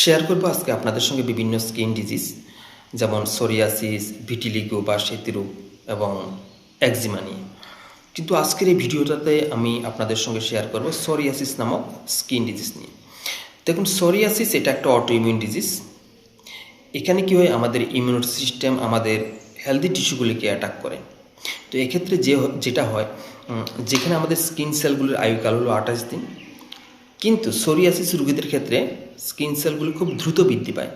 Share করব আজকে আপনাদের সঙ্গে বিভিন্ন স্কিন ডিজিজ যেমন সোরিয়াসিস ভিটিলিগো বা সেতিরোগ এবং একজিমা নিয়ে। কিন্তু আজকের এই ভিডিওটাতে আমি আপনাদের সঙ্গে শেয়ার করব সোরিয়াসিস নামক স্কিন ডিজিজ নিয়ে। দেখুন সোরিয়াসিস এটা একটা অটো ইমিউন ডিজিজ এখানে কী হয়, আমাদের ইমিউনিটি সিস্টেম আমাদের হেলদি টিস্যুগুলিকে অ্যাটাক করে। তো এক্ষেত্রে যে যেটা হয় যেখানে আমাদের স্কিন সেলগুলির আয়ুকাল হলো আঠাশ দিন কিন্তু সোরিয়াসিস রোগীদের ক্ষেত্রে স্কিন সেলগুলি খুব দ্রুত বৃদ্ধি পায়।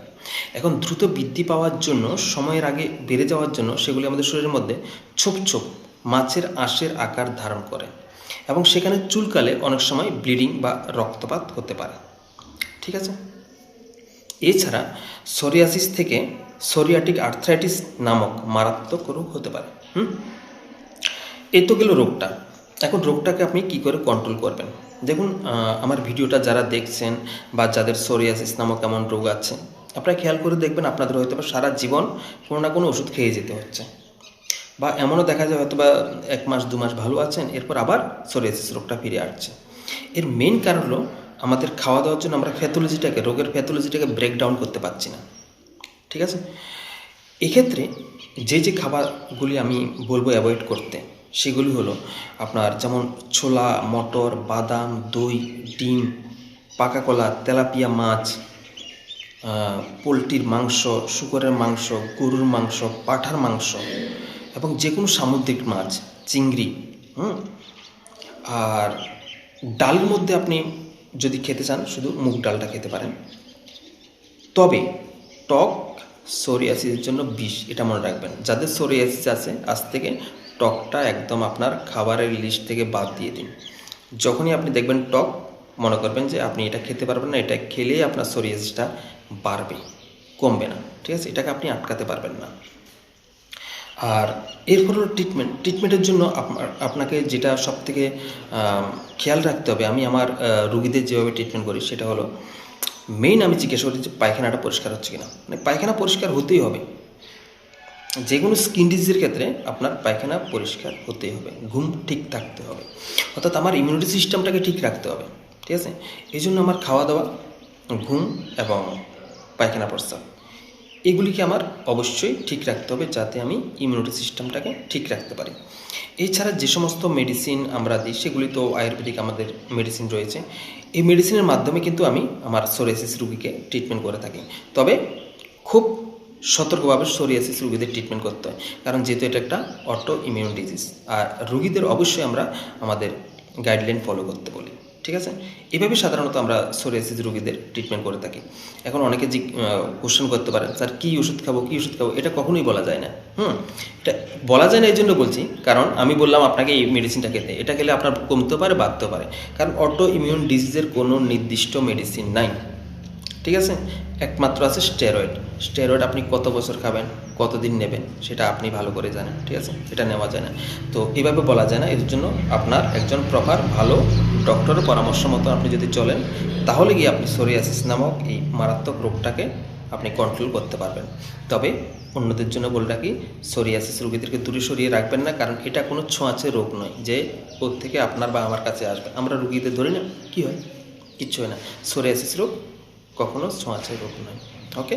এখন দ্রুত বৃদ্ধি পাওয়ার জন্য, সময়ের আগে বেড়ে যাওয়ার জন্য সেগুলি আমাদের শরীরের মধ্যে ছোপ ছোপ মাছের আঁশের আকার ধারণ করে এবং সেখানে চুলকালে অনেক সময় ব্লিডিং বা রক্তপাত হতে পারে। ঠিক আছে? এছাড়া সোরিয়াসিস থেকে সোরিয়াটিক আর্থ্রাইটিস নামক মারাত্মক রোগ হতে পারে। হুম? এই তো গেল রোগটা। এখন রোগটাকে আপনি কি করে কন্ট্রোল করবেন? দেখুন আমার ভিডিওটা যারা দেখছেন বা যাদের সোরিয়াসিস নামক এমন রোগ আছে, আপনারা খেয়াল করে দেখবেন আপনাদের হয়তো সারা জীবন কোনো না কোনো ওষুধ খেয়ে যেতে হচ্ছে। বা এমনও দেখা যায় হয়তো বা এক মাস, দু মাস ভালো আছেন, এরপর আবার সোরিয়াসিস রোগটা ফিরে আসছে। এর মেন কারণ হলো আমাদের খাওয়া দাওয়ার জন্য আমরা প্যাথোলজিটাকে রোগের প্যাথোলজিটাকে ব্রেকডাউন করতে পারছি না। ঠিক আছে? এক্ষেত্রে যে যে খাবারগুলি আমি বলব অ্যাভয়েড করতে সেগুলি হলো আপনার যেমন ছোলা, মটর, বাদাম, দই, ডিম, পাকা কলা, তেলাপিয়া মাছ পোলট্রির মাংস, শুকরের মাংস, গরুর মাংস, পাঠার মাংস এবং যে কোনো সামুদ্রিক মাছ, চিংড়ি, হুম? আর ডালের মধ্যে আপনি যদি খেতে চান, শুধু মুগ ডালটা খেতে পারেন। তবে টক সোরিয়াসিসের জন্য বিষ, এটা মনে রাখবেন। যাদের সোরিয়াসিস আছে, আজ থেকে টকটা একদম আপনার খাবারের লিস্ট থেকে বাদ দিয়ে দিন। যখনই আপনি দেখবেন টক, মনে করবেন যে আপনি এটা খেতে পারবেন না, এটা খেলেই আপনার সোরিয়াসিসটা বাড়বে, কমবে না, ঠিক আছে? এটাকে আপনি আটকাতে পারবেন না। আর এরপর হলো ট্রিটমেন্ট ট্রিটমেন্টের জন্য আপনার, আপনাকে যেটা সব থেকে খেয়াল রাখতে হবে, আমি আমার রুগীদের যেভাবে ট্রিটমেন্ট করি, সেটা হলো মেইন আমি জিজ্ঞেস করি যে পায়খানাটা পরিষ্কার হচ্ছে কিনা। মানে পায়খানা পরিষ্কার হতেই হবে। যে কোনো স্কিন ডিজিজের ক্ষেত্রে আপনার পায়খানা পরিষ্কার হতেই হবে, ঘুম ঠিক থাকতে হবে। অর্থাৎ আমার ইমিউনিটি সিস্টেমটাকে ঠিক রাখতে হবে, ঠিক আছে? এই জন্য আমার খাওয়া দাওয়া ঘুম এবং পায়খানা প্রস্রাব এগুলিকে আমার অবশ্যই ঠিক রাখতে হবে যাতে আমি ইমিউনিটি সিস্টেমটাকে ঠিক রাখতে পারি। এছাড়া যে সমস্ত মেডিসিন আমরা দিই, সেগুলি তো আয়ুর্বেদিক আমাদের মেডিসিন রয়েছে, এই মেডিসিনের মাধ্যমে কিন্তু আমি আমার সোরিয়াসিস রুগীকে ট্রিটমেন্ট করে থাকি। তবে খুব সতর্কভাবে সোরিয়াসিস রুগীদের ট্রিটমেন্ট করতে হয়। কারণ যেহেতু এটা একটা অটো ইমিউন ডিজিজ আর রুগীদের অবশ্যই আমরা আমাদের গাইডলাইন ফলো করতে বলি, ঠিক আছে? এভাবে সাধারণত আমরা সোরিয়াসিস রোগীদের ট্রিটমেন্ট করে থাকি। এখন অনেকে যে কোশ্চেন করতে পারেন, স্যার, কী ওষুধ খাব, কী ওষুধ খাব? এটা কখনোই বলা যায় না। হুম? এটা বলা যায় না এই জন্য বলছি, কারণ আমি বললাম আপনাকে এই মেডিসিনটা খেতে। এটা খেলে আপনার কমতেও পারে, বাড়তেও পারে। কারণ অটো ইমিউন ডিজিজের কোনো নির্দিষ্ট মেডিসিন নাই। ঠিক আছে? একমাত্র আছে স্টেরয়েড স্টেরয়েড আপনি কত বছর খাবেন, কতদিন নেবেন, সেটা আপনি ভালো করে জানেন, ঠিক আছে? এটা নেওয়া যায় না। তো এভাবে বলা যায় না এর জন্য আপনার একজন প্রপার ভালো ডক্টরের পরামর্শ মতো আপনি যদি চলেন, তাহলে গিয়ে আপনি সোরিয়াসিস নামক এই মারাত্মক রোগটাকে আপনি কন্ট্রোল করতে পারবেন। তবে অন্যদের জন্য বলে রাখি সোরিয়াসিস রোগীদেরকে দূরে সরিয়ে রাখবেন না, কারণ এটা কোনো ছোঁয়াচে রোগ নয় যে ওর থেকে আপনার বা আমার কাছে আসবে। আমরা রুগীদের ধরে না, কী হয়? কিচ্ছু হয় না। সোরিয়াসিস রোগ কখনো ছোঁয়াচে রোগ নয় ওকে